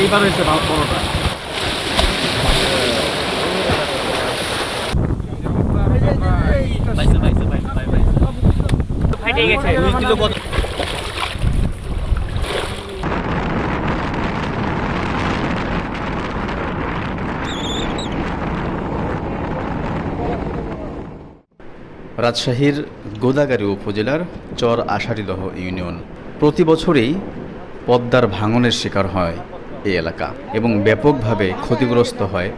এইবার হয়েছে বড়টা রাজশাহীর গোদাগাড়ি উপজেলার চর আষাঢ়িদহ ইউনিয়ন। প্রতি বছরই পদ্মার ভাঙনের শিকার হয়। এই এলাকা এবং ব্যাপকভাবে ক্ষতিগ্রস্ত হয়,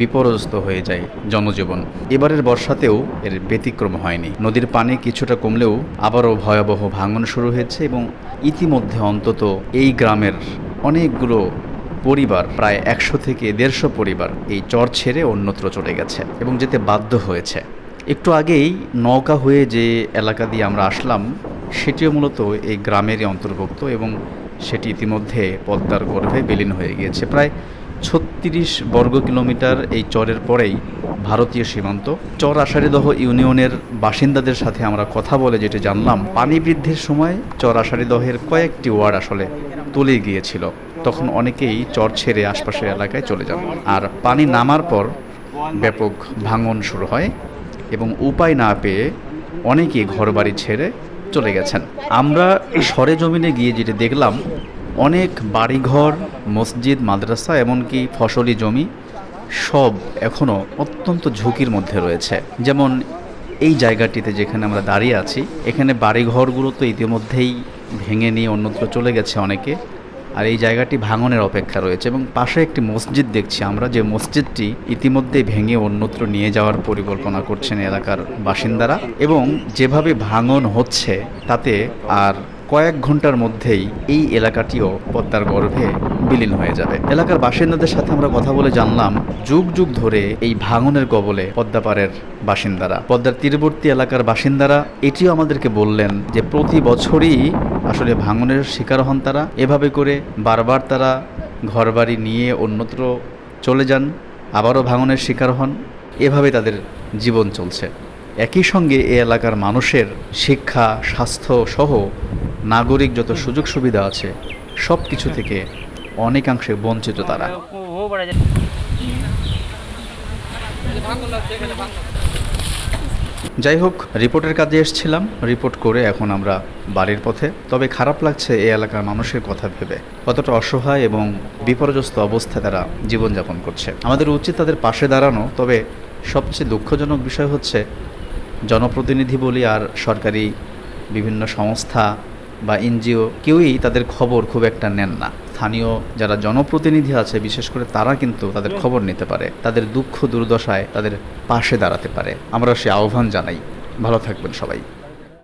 বিপর্যস্ত হয়ে যায় জনজীবন। এবারের বর্ষাতেও এর ব্যতিক্রম হয়নি। নদীর পানি কিছুটা কমলেও আবারও ভয়াবহ ভাঙন শুরু হয়েছে এবং ইতিমধ্যে অন্তত এই গ্রামের অনেকগুলো পরিবার, প্রায় একশো থেকে দেড়শো পরিবার এই চর ছেড়ে অন্যত্র চলে গেছে এবং যেতে বাধ্য হয়েছে। একটু আগেই নৌকা হয়ে যে এলাকা দিয়ে আমরা আসলাম, সেটিও মূলত এই গ্রামেরই অন্তর্ভুক্ত এবং সেটি ইতিমধ্যে পদ্মার গর্ভে বিলীন হয়ে গিয়েছে। প্রায় ছত্রিশ বর্গ কিলোমিটার এই চরের পরেই ভারতীয় সীমান্ত। চর আষাঢ়িদহ ইউনিয়নের বাসিন্দাদের সাথে আমরা কথা বলে যেটি জানলাম, পানি বৃদ্ধির সময় চর আষাঢ়িদহের কয়েকটি ওয়ার্ড আসলে তুলে গিয়েছিল। তখন অনেকেই চর ছেড়ে আশপাশের এলাকায় চলে যান। আর পানি নামার পর ব্যাপক ভাঙন শুরু হয় এবং উপায় না পেয়ে অনেকেই ঘরবাড়ি ছেড়ে চলে গেছেন। আমরা সরেজমিনে গিয়ে যেটা দেখলাম, অনেক বাড়িঘর, মসজিদ, মাদ্রাসা, এমনকি ফসলি জমি সব এখনও অত্যন্ত ঝুঁকির মধ্যে রয়েছে। যেমন এই জায়গাটিতে যেখানে আমরা দাঁড়িয়ে আছি, এখানে বাড়িঘরগুলো তো ইতিমধ্যেই ভেঙে নিয়ে অন্যত্র চলে গেছে অনেকে। আর এই জায়গাটি ভাঙনের অপেক্ষা রয়েছে এবং পাশে একটি মসজিদ দেখছি আমরা। যে মসজিদটি ইতিমধ্যে ভেঙে অন্যত্র নিয়ে যাওয়ার পরিকল্পনা করছেন এলাকার বাসিন্দারা এবং যেভাবে ভাঙন হচ্ছে তাতে আর কয়েক ঘণ্টার মধ্যেই এই এলাকাটিও পদ্মার গর্ভে বিলীন হয়ে যাবে। এলাকার বাসিন্দাদের সাথে আমরা কথা বলে জানলাম, যুগ যুগ ধরে এই ভাঙনের কবলে পদ্মাপাড়ের বাসিন্দারা। পদ্মার তীরবর্তী এলাকার বাসিন্দারা এটিও আমাদেরকে বললেন যে প্রতি বছরই আসলে ভাঙনের শিকার হন তারা। এভাবে করে বারবার তারা ঘরবাড়ি নিয়ে অন্যত্র চলে যান, আবারও ভাঙনের শিকার হন। এভাবে তাদের জীবন চলছে। একই সঙ্গে এ এলাকার মানুষের শিক্ষা স্বাস্থ্য সহ নাগরিক যত সুযোগ সুবিধা আছে, সব কিছু থেকে অনেকাংশে বঞ্চিত তারা। যাই হোক, রিপোর্টের কাজে এসেছিলাম। রিপোর্ট করে এখন আমরা বাড়ির পথে। তবে খারাপ লাগছে এই এলাকার মানুষের কথা ভেবে। কতটা অসহায় এবং বিপর্যস্ত অবস্থায় তারা জীবনযাপন করছে। আমাদের উচিত তাদের পাশে দাঁড়ানো। তবে সবচেয়ে দুঃখজনক বিষয় হচ্ছে, জনপ্রতিনিধি বলি আর সরকারি বিভিন্ন সংস্থা বা এনজিও কেউই তাদের খবর খুব একটা নেন না। স্থানীয় যারা জনপ্রতিনিধি আছে, বিশেষ করে তারা কিন্তু তাদের খবর নিতে পারে। তাদের দুঃখ দুর্দশায় তাদের পাশে দাঁড়াতে পারে। আমরা সে আহ্বান জানাই। ভালো থাকবেন সবাই।